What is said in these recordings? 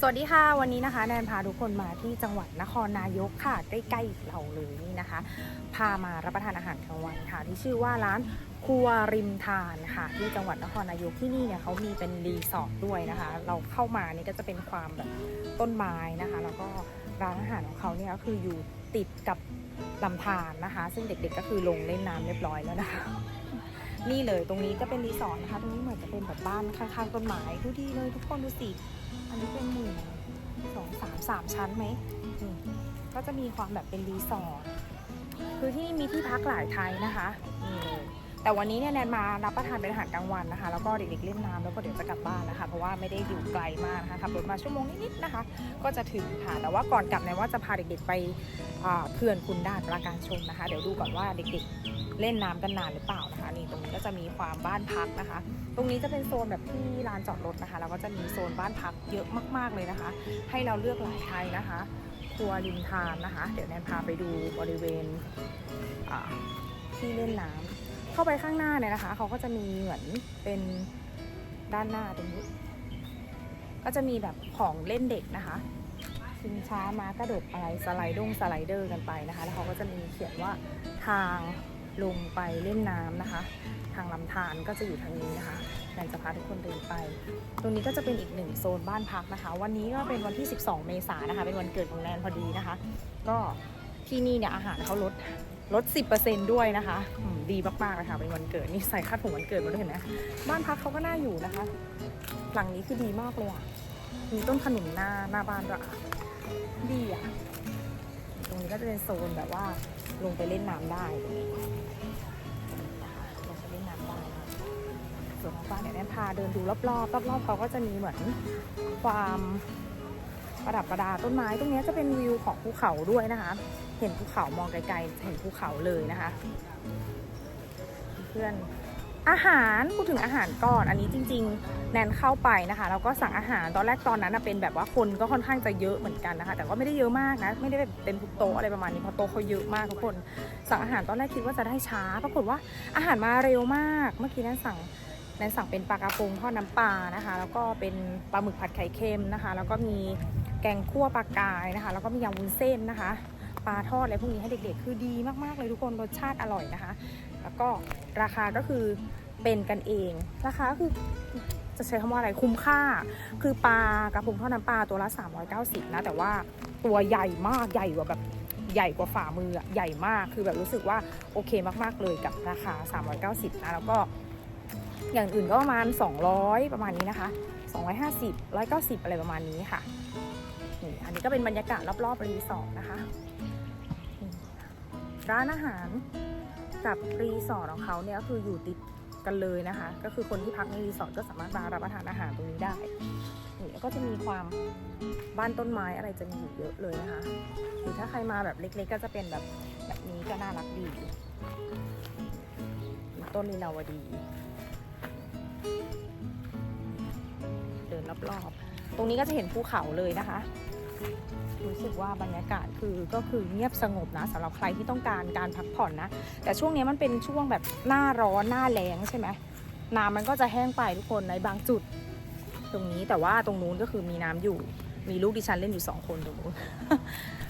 สวัสดีค่ะ วันนี้นะคะแนนพาทุกคนมาที่จังหวัดนครนายกค่ะ ใกล้ๆเราเลยนี่นะคะ พามารับประทานอาหารกลางวันค่ะ ที่ชื่อว่าร้านครัวริมทานค่ะ ที่จังหวัดนครนายกที่นี่เนี่ยเขามีเป็นรีสอร์ทด้วยนะคะ เราเข้ามานี่ก็จะเป็นความแบบต้นไม้นะคะ แล้วก็ร้านอาหารของเขาเนี่ยก็คืออยู่ติดกับลำธารนะคะ ซึ่งเด็กๆก็คือลงเล่นน้ำเรียบร้อยแล้วนะคะนี่เลยตรงนี้ก็เป็นรีสอร์ทนะคะ ตรงนี้เหมือนจะเป็นแบบบ้านข้างๆต้นไม้ดูดีเลยทุกคนดูสิ อันนี้เป็นหนึ่งสองสามสามชั้นไหมนี่ก็จะมีความแบบเป็นรีสอร์ทคือที่นี่มีที่พักหลายไทยนะคะนี่เลยแต่วันนี้เนี่ยแนนมารับประทานเป็นอาหารกลางวันนะคะ แล้วก็เด็กๆเล่นน้ำแล้วก็เดี๋ยวจะกลับบ้านนะคะ เพราะว่าไม่ได้อยู่ไกลมากนะคะขับรถมาชั่วโมงนิดๆนะคะ ก็จะถึงค่ะ แต่ว่าก่อนกลับแนนว่าจะพาเด็กๆไปเขื่อนคุณด่านปราการชนนะคะ เดี๋ยวดูก่อนว่าเด็กๆเล่นน้ำกันนานหรือเปล่านะคะ นี่ตรงนี้ก็จะมีความบ้านพักนะคะ ตรงนี้จะเป็นโซนแบบที่ลานจอดรถนะคะแล้วก็จะมีโซนบ้านพักเยอะมากๆเลยนะคะ ให้เราเลือกหลายไทยนะคะครัวริมทานนะคะ เดี๋ยวแนนพาไปดูบริเวณที่เล่นน้ำเข้าไปข้างหน้าเนี่ยนะคะเขาก็จะมีเหมือนเป็นด้านหน้าตรงนี้ก็จะมีแบบของเล่นเด็กนะคะชิงช้าม้ากระโดกอะไรสไลด์ดงสไลเดอร์กันไปนะคะ แล้วเขาก็จะมีเขียนว่าทางลงไปเล่นน้ำนะคะางลำธารก็จะอยู่ทางนี้นะคะแนนจะพาทุกคนเดินไป ตรงนี้ก็จะเป็นอีกหนึ่งโซนบ้านพักนะคะ วันนี้ก็เป็นวันที่ 12 เมษายนนะคะ เป็นวันเกิดของแนนพอดีนะคะ ก็ที่นี่เนี่ยอาหารเขาลดลด 10%ด้วยนะคะอืมดีมากๆเลยค่ะเป็นวันเกิดนี่ใส่คาดผมวันเกิดมาด้วยเห็นไหมบ้านพักเขาก็น่าอยู่นะคะ หลังนี้คือดีมากเลยอะมีต้นขนุนหน้าหน้าบ้านด้วยดีอะตรงนี้ก็จะเป็นโซนแบบว่าลงไปเล่นน้ำได้ วนของฟ้าเนี่ยแนนพาเดินดูรอบๆรอบๆเขาก็จะมีเหมือนความประดับประดาต้นไม้ ตรงนี้จะเป็นวิวของภูเขาด้วยนะคะ เห็นภูเขามองไกลๆ เห็นภูเขาเลยนะคะ เพื่อนอาหารพูดถึงอาหารก่อน อันนี้จริง ๆ แนนเข้าไปนะคะแล้วก็สั่งอาหารตอนแรกตอนนั้นเป็นแบบว่าคนก็ค่อนข้างจะเยอะเหมือนกันนะคะ แต่ว่าไม่ได้เยอะมากนะ ไม่ได้แบบเต็มทุกโต๊ะอะไรประมาณนี้เพราะโต๊ะเขาเยอะมากทุกคน สั่งอาหารตอนแรกคิดว่าจะได้ช้า ปรากฏว่าอาหารมาเร็วมาก เมื่อกี้แนนสั่ง แนนสั่งเป็นปลากระพงทอดน้ำปลานะคะ แล้วก็เป็นปลาหมึกผัดไข่เค็มนะคะ แล้วก็มีแกงคั่วปลากายนะคะ แล้วก็มียำวุ้นเส้นนะคะ ปลาทอดอะไรพวกนี้ให้เด็กๆ คือดีมากๆเลยทุกคนรสชาติอร่อยนะคะ แล้วก็ราคาก็คือเป็นกันเอง ราคาก็คือจะใช้คำว่าอะไรคุ้มค่า คือปลากระพงทอดน้ำปลาตัวละ 390 นะ แต่ว่าตัวใหญ่มากใหญ่กว่าแบบใหญ่กว่าฝ่ามือใหญ่มากคือแบบรู้สึกว่าโอเคมากๆเลยกับราคา 390 นะ แล้วก็ อย่างอื่นก็ประมาณ 200 ประมาณนี้นะคะ 250 190 อะไรประมาณนี้ค่ะนี่อันนี้ก็เป็นบรรยากาศรอบๆรีสอร์ทนะคะ ร้านอาหารกับรีสอร์ทของเขาเนี่ยก็คืออยู่ติดกันเลยนะคะ ก็คือคนที่พักในรีสอร์ทก็สามารถมารับประทานอาหารตรงนี้ได้นี่ก็จะมีความบ้านต้นไม้อะไรจะมีอยู่เยอะเลยนะคะหรือถ้าใครมาแบบเล็ก ๆ ก็จะเป็นแบบแบบนี้ก็น่ารักดีมีต้นลีลาวดี เดินรอบๆ ตรงนี้ก็จะเห็นภูเขาเลยนะคะ รู้สึกว่าบรรยากาศคือก็คือเงียบสงบนะสำหรับใครที่ต้องการการพักผ่อนนะ แต่ช่วงนี้มันเป็นช่วงแบบหน้าร้อนหน้าแล้งใช่ไหมน้ำมันก็จะแห้งไปทุกคนในบางจุด ตรงนี้แต่ว่าตรงนู้นก็คือมีน้ำอยู่ มีลูกดิฉันเล่นอยู่สองคนตรงนู้น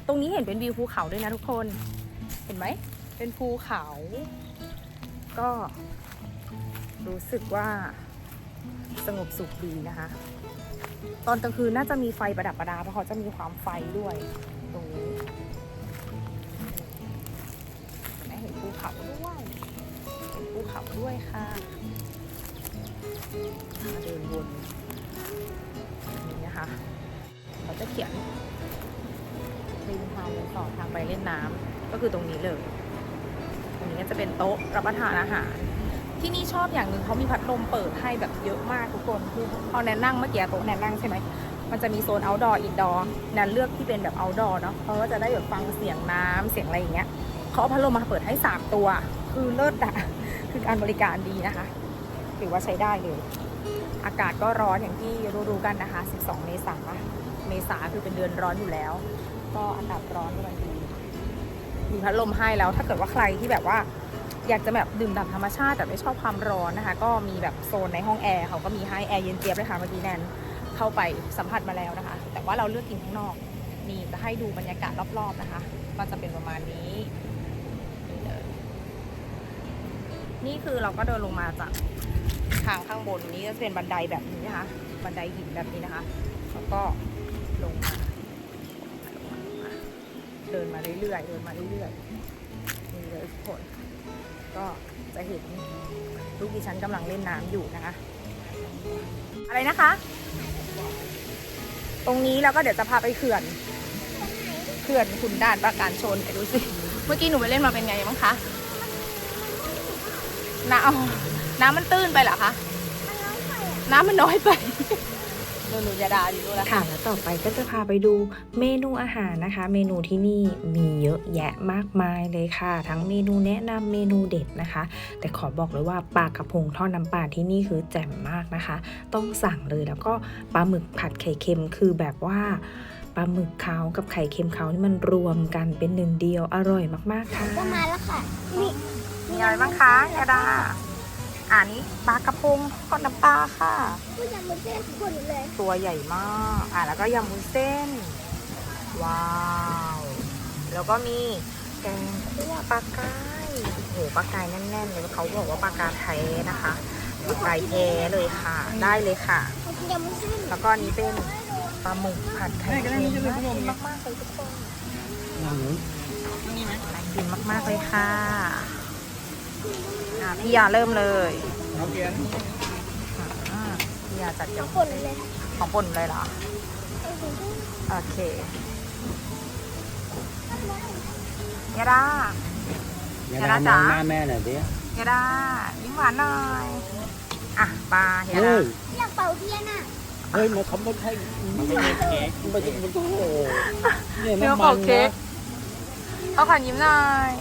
ตรงนี้เห็นเป็นวิวภูเขาด้วยนะทุกคน เห็นไหม เป็นภูเขา ก็ รู้สึกว่าสงบสุขดีนะคะ ตอนกลางคืนน่าจะมีไฟประดับประดาเพราะเขาจะมีความไฟด้วยตรงนี้และเห็นภูเขาด้วยเห็นภูเขาด้วยค่ะมาเดินวนนี่นะคะ เขาจะเขียนริมทางเป็นต่อทางไปเล่นน้ำก็คือตรงนี้เลย ตรงนี้ก็จะเป็นโต๊ะรับประทานอาหาร ที่นี่ชอบอย่างหนึ่งเขามีพัดลมเปิดให้แบบเยอะมากทุกคนคือพอแนนนั่งเมื่อกี้โต๊ะแนนนั่งใช่ไหมมันจะมีโซน outdoor indoor แนนเลือกที่เป็นแบบ outdoor เนาะเพราะว่าจะได้แบบฟังเสียงน้ำเสียงอะไรอย่างเงี้ยเขาเอาพัดลมมาเปิดให้ 3 ตัว คือเลิศอะคือการบริการดีนะคะถือว่าใช้ได้เลย อากาศก็ร้อนอย่างที่รู้ๆกันนะคะ 12 เมษาเมษาคือเป็นเดือนร้อนอยู่แล้ว ก็อากาศร้อนกำลังดีมีพัดลมให้แล้วถ้าเกิดว่าใครที่แบบว่า อยากจะแบบดื่มด่ำธรรมชาติแต่ไม่ชอบความร้อนนะคะ ก็มีแบบโซนในห้องแอร์เขาก็มีให้แอร์เย็นเจี๊ยบเลยค่ะเมื่อกี้แนนเข้าไปสัมผัสมาแล้วนะคะ แต่ว่าเราเลือกกินข้างนอกนี่จะให้ดูบรรยากาศรอบๆนะคะ ก็จะเป็นประมาณนี้นี่เลยนี่คือเราก็เดินลงมาจากทางข้างบนนี้จะเป็นบันไดแบบนี้นะคะ บันไดหินแบบนี้นะคะแล้วก็ลงมาลงมาเดินมาเรื่อยๆเดินมาเรื่อยๆนี่เลยทุกคน ก็จะเห็นลูกดิฉันกำลังเล่นน้ำอยู่นะคะ อะไรนะคะ ตรงนี้แล้วก็เดี๋ยวจะพาไปเขื่อน เขื่อนขุนด่านประการชนไปดูสิ เมื่อกี้หนูไปเล่นมาเป็นไงบ้างคะน้ำน้ำมันตื้นไปเหรอคะ น้ำมันน้อยไป หนูหนูจะด่าอยู่ด้วยละค่ะแล้วต่อไปก็จะพาไปดูเมนูอาหารนะคะ เมนูที่นี่มีเยอะแยะมากมายเลยค่ะ ทั้งเมนูแนะนำเมนูเด็ดนะคะ แต่ขอบอกเลยว่าปลากระพงทอดน้ำปลาที่นี่คือแจ่มมากนะคะ ต้องสั่งเลยแล้วก็ปลาหมึกผัดไข่เค็มคือแบบว่าปลาหมึกเขากับไข่เค็มเขานี่มันรวมกันเป็นหนึ่งเดียวอร่อยมากๆค่ะก็มาแล้วค่ะนี่มีอะไรบ้างคะยาดา อ่านี้ปลากระพงทอดน้ำปลาค่ะผู้ยำมันเส้นคนเลย ตัวใหญ่มาก อะแล้วก็ยำมุ้นเส้น ว้าว แล้วก็มีแกงคั่วปลากายโอ้โหปลากายแน่นๆเลยเขาบอกว่าปลากายแท้นะคะปลากายแท้เลยค่ะ ได้เลยค่ะยำมันเส้นแล้วก็อันนี้เป็นปลาหมึกผัดไข่เค็มน่ากินมากๆเลยทุกคนน่ากินมากๆเลยค่ะ อะพี่ยาเริ่มเลยอ่าพี่ยาจัดยำคนเลยของป่นเลยเหรอ โอเคยาดาอย่าอย่าดาด่ามองจ๋าหน้าแม่หน่อยดิยาดายิ้มหวานหน่อย อะปลาเฮียเฮ้ดายอยากเป่าเทียนอะเฮ้ยมันเขาไม่ใช่มันไม่ใช่เค้กมันไม่ใช่มันโอ้โหเนี่ยเนื้อน้ำเป่ามันเค้กนะเอาขวัญยิ้มหน่อย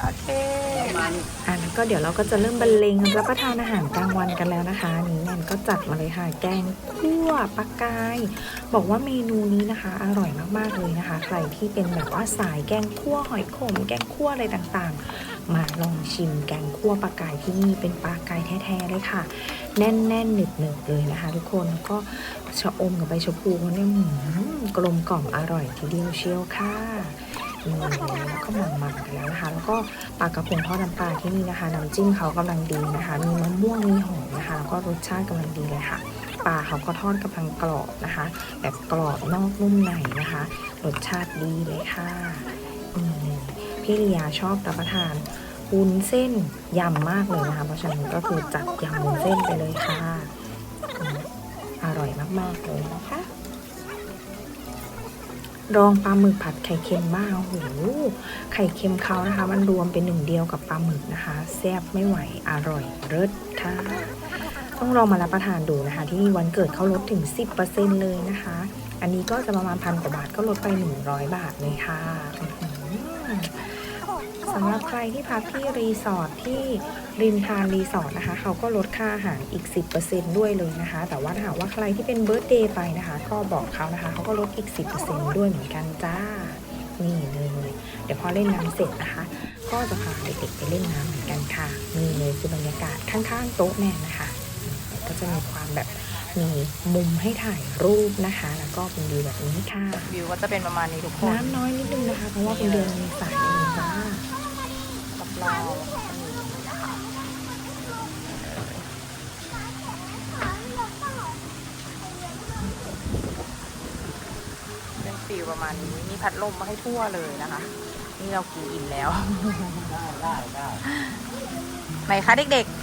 โอเคมันอะแล้วก็เดี๋ยวเราก็จะเริ่มบรรเลงรับประทานอาหารกลางวันกันแล้วนะคะนนี้แนนก็จัดมาเลยค่ะ แกงคั่วปลากาย บอกว่าเมนูนี้นะคะ อร่อยมากๆเลยนะคะ ใครที่เป็นแบบว่าสายแกงคั่วหอยขม แกงคั่วอะไรต่างๆ มาลองชิมแกงคั่วปลากายที่นี่เป็นปลากายแท้ๆเลยค่ะ แน่นๆหนึบๆเลยนะคะ ทุกคนแล้วก็ชะอมกับใบชะพูเขาเนี่ยหืมกลมกล่อมอร่อยทีเดียวเชียวค่ะ นี่แล้วก็มันๆกันแล้วนะคะ แล้วก็ปลากระพงทอดน้ำปลาที่นี่นะคะน้ำจิ้มเขากำลังดีนะคะ มีมะม่วงมีหอมนะคะ แล้วก็รสชาติกำลังดีเลยค่ะปลาเขาก็ทอดกำลังกรอบนะคะ แบบกรอบนอกนุ่มในนะคะ รสชาติดีเลยค่ะพี่ลียาชอบรับประทานวุ้นเส้นยำมากเลยนะคะเพราะฉะนั้นก็คือจัดยำวุ้นเส้นไปเลยค่ะ อร่อยมาก ๆ เลยนะคะ รองปลาหมึกผัดไข่เค็มบ้างโอ้โหไข่เค็มเขานะคะ มันรวมเป็นหนึ่งเดียวกับปลาหมึกนะคะ แซ่บไม่ไหวอร่อยเลิศค่ะ ต้องลองมารับประทานดูนะคะ ที่นี่วันเกิดเขาลดถึง 10%เลยนะคะ อันนี้ก็จะประมาณพันกว่าบาทก็ลดไป 100 บาทเลยค่ะ สำหรับใครที่พักที่รีสอร์ทที่ริมทานรีสอร์ทนะคะ เขาก็ลดค่าอาหารอีก 10%ด้วยเลยนะคะ แต่ว่าถ้าหากว่าใครที่เป็นเบิร์ตเดย์ไปนะคะ ก็บอกเขานะคะ เขาก็ลดอีก 10%ด้วยเหมือนกันจ้า นี่เลย เดี๋ยวพอเล่นน้ำเสร็จนะคะ ก็จะพาเด็กๆไปเล่นน้ำเหมือนกันค่ะ นี่เลยคือบรรยากาศข้างๆโต๊ะแม่นะคะอืมก็จะมีความแบบมีมุมให้ถ่ายรูปนะคะ แล้วก็เป็นวิวแบบนี้ค่ะ วิวก็จะเป็นประมาณนี้ทุกคน น้ำน้อยนิดนึงนะคะ เพราะว่าเป็นเดือนเมษายนจ้ารอบๆนะคะ เป็นฟิลประมาณนี้ มีพัดลมมาให้ทั่วเลยนะคะ นี่เรากินอิ่มแล้ว ได้ได้ได้ไหนคะเด็กๆ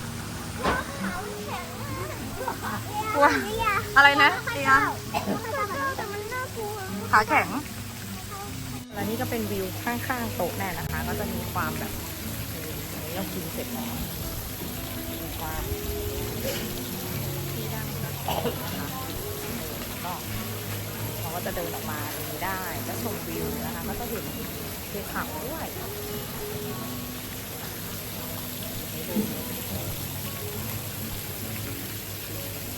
ว้าอะไรนะเดียแต่มันน่ากลัวขาแข็ง และนี่ก็เป็นวิวข้างๆโต๊ะแน่นะคะ ก็จะมีความแบบอั นนี้เรากินเสร็จแล้วมีความที่นั่งนะคะก็เราก็จะเดินออกมาตรงนี้ได้ก็ชมวิวนะคะก็จะเห็นภูเขาด้วยนี่ดู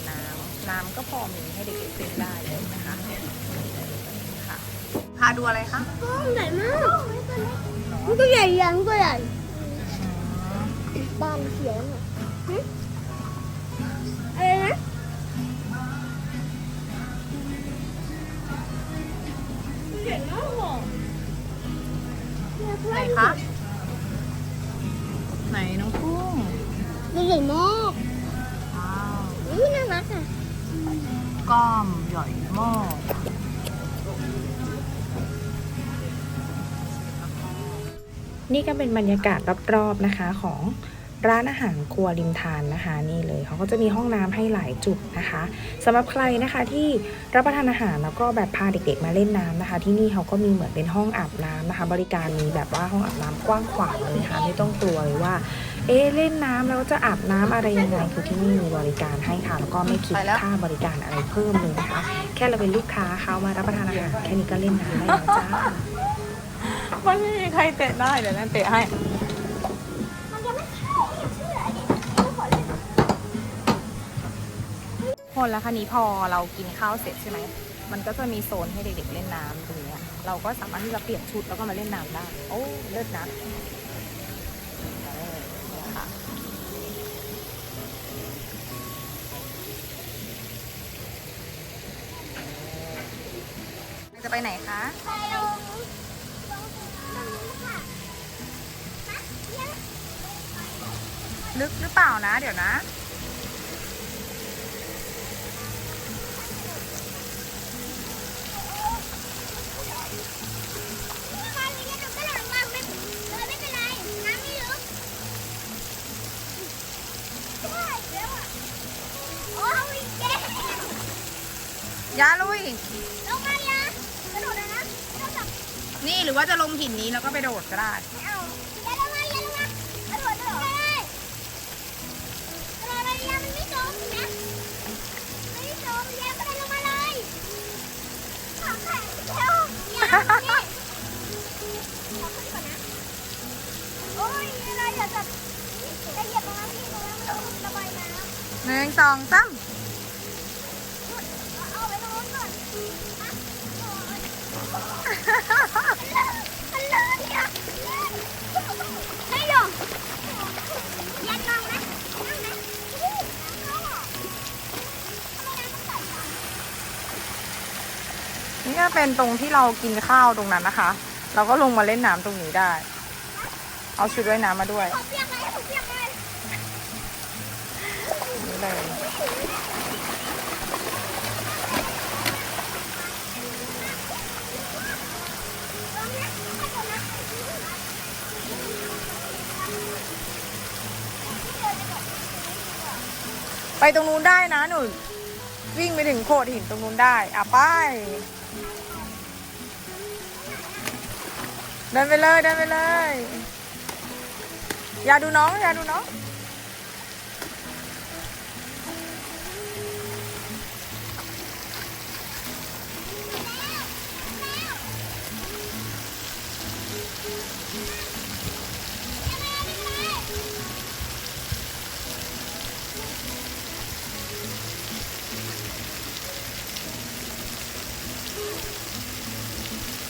น้ำน้ำก็พอมีให้เด็กๆเล่นได้เลยนะคะค่ะพาดูอะไรคะใหญ่มากมันก็ใหญ่ยังก็ใหญ่บ้าน เสียงอะหึอะไรนะไหนคะ ไหนน้องกุ้งมันใหญ่มากว้าวอุ้ยน่ารักอะกล้ามใหญ่มากนี่ก็เป็นบรรยากาศรอบๆนะคะของ ร้านอาหารครัวริมทานนะคะนี่เลยเขาก็จะมีห้องน้ำให้หลายจุดนะคะสำหรับใครนะคะที่รับประทานอาหารแล้วก็แบบพาเด็กๆมาเล่นน้ำนะคะ ที่นี่เขาก็มีเหมือนเป็นห้องอาบน้ำนะคะ บริการมีแบบว่าห้องอาบน้ำกว้างขวางเลยค่ะไม่ต้องกลัวเลยว่าเอ๊ะเล่นน้ำแล้วจะอาบน้ำอะไรยังไงคือที่นี่มีบริการให้ค่ะ แล้วก็ไม่คิดค่าบริการอะไรเพิ่มเลยนะคะ แค่เราเป็นลูกค้าเขามารับประทานอาหารแค่นี้ก็เล่นน้ำได้แล้วจ้ามันไม่มีใครเตะได้เดี๋ยวนั่นเตะให้ คนแล้วคันนี้พอเรากินข้าวเสร็จใช่ไหม มันก็จะมีโซนให้เด็กๆเล่นน้ำตรงเนี้ยเราก็สามารถที่จะเปลี่ยนชุดแล้วก็มาเล่นน้ำได้ โอ้ เลิศนะเออเนี่ยค่ะจะไปไหนคะ ไปลงลงตรงนี้ค่ะฮะเนี่ยลึกหรือเปล่านะ เดี๋ยวนะ ลงมาเลยนะกระโดดเลยนะไม่ต้องจับ นี่หรือว่าจะลงหินนี้แล้วก็ไปโดดก็ได้ นี่ก็เป็นตรงที่เรากินข้าวตรงนั้นนะคะ เราก็ลงมาเล่นน้ำตรงนี้ได้ เอาชุดว่ายน้ำมาด้วยเปียกเลยเปียกเลยนี่เลยไปตรงนู้นได้นะหนูวิ่งไปถึงโขดหินตรงนู้นได้ อะไป เดินไปเลยเดินไปเลย อย่าดูน้องอย่าดูน้อง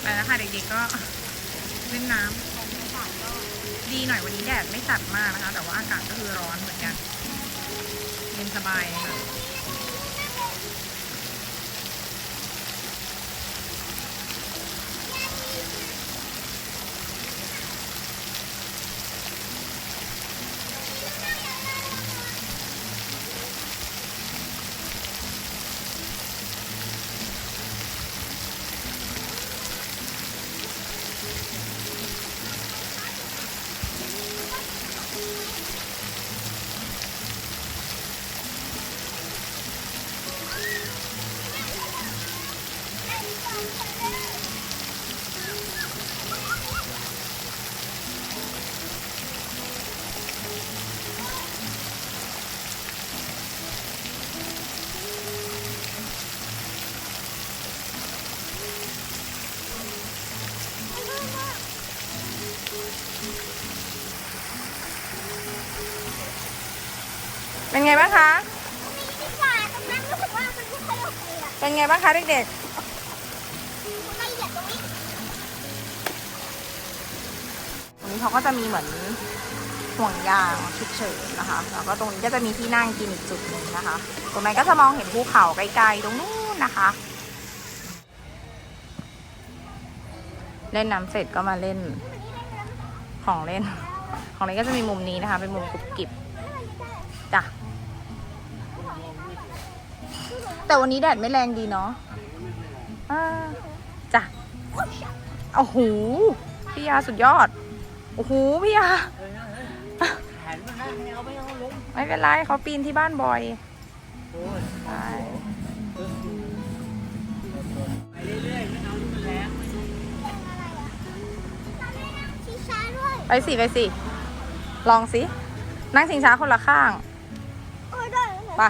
ไปแล้วค่ะเด็กๆก็เล่นน้ำดีหน่อยวันนี้แดดไม่จัดมากนะคะ แต่ว่าอากาศก็คือร้อนเหมือนกันเย็นสบายค่ะ เป็นไงบ้างคะ ดีกว่าตรงนั้นรู้สึกว่ามันไม่ค่อยโอเคอะเป็นไงบ้างคะเด็กมันละเอียดตรงนี้ๆ ตรงนี้เขาก็จะมีเหมือนห่วงยางฉุกเฉินนะคะ แล้วก็ตรงนี้ก็จะมีที่นั่งกินอีกจุดหนึ่งนะคะ ตรงนั้นก็จะมองเห็นภูเขาไกลๆตรงนู้นนะคะ เล่นน้ำเสร็จก็มาเล่นของเล่น ของเล่นก็จะมีมุมนี้นะคะ เป็นมุมกรุบกริบ แต่วันนี้แดดไม่แรงดีเนาะอ่าจ้ะโอ้โหพี่ยาสุดยอด โอ้โหพี่ยาแขนมันนะไม่เอาไม่เอาลงไม่เป็นไรเขาปีนที่บ้านบ่อยโอ้ยใช่ไปเรื่อยๆไม่เอาที่มันแรงไม่เอาชี้ช้าด้วยไปสิไปสิ ลองสิ นั่งชิงช้าคนละข้างโอ้ยได้แล้วเหรอป่ะ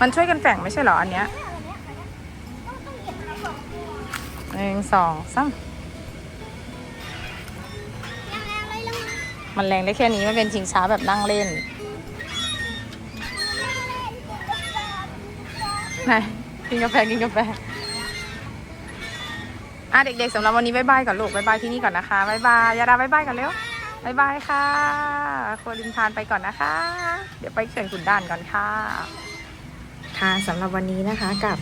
มันช่วยกันแฝงไม่ใช่เหรออันเนี้ยหนึ่งสองสามมันแรงได้แค่นี้มันเป็นชิงช้าแบบนั่งเล่นไหนกินกาแฟกินกาแฟอะเด็กๆสำหรับวันนี้บายบายก่อนลูกบายบายที่นี่ก่อนนะคะบายบายยาดาบายบายกันเร็วบายบายค่ะโครัวริมทานไปก่อนนะคะ เดี๋ยวไปเขื่อนขุนด่านก่อนค่ะ ค่ะสำหรับวันนี้นะคะกับ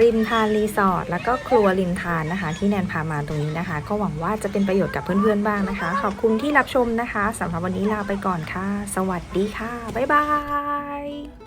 ริมทานรีสอร์ทแล้วก็ครัวริมทานนะคะ ที่แนนพามาตรงนี้นะคะ ก็หวังว่าจะเป็นประโยชน์กับเพื่อนๆบ้างนะคะ ขอบคุณที่รับชมนะคะสำหรับวันนี้ลาไปก่อนค่ะ สวัสดีค่ะ บ๊ายบาย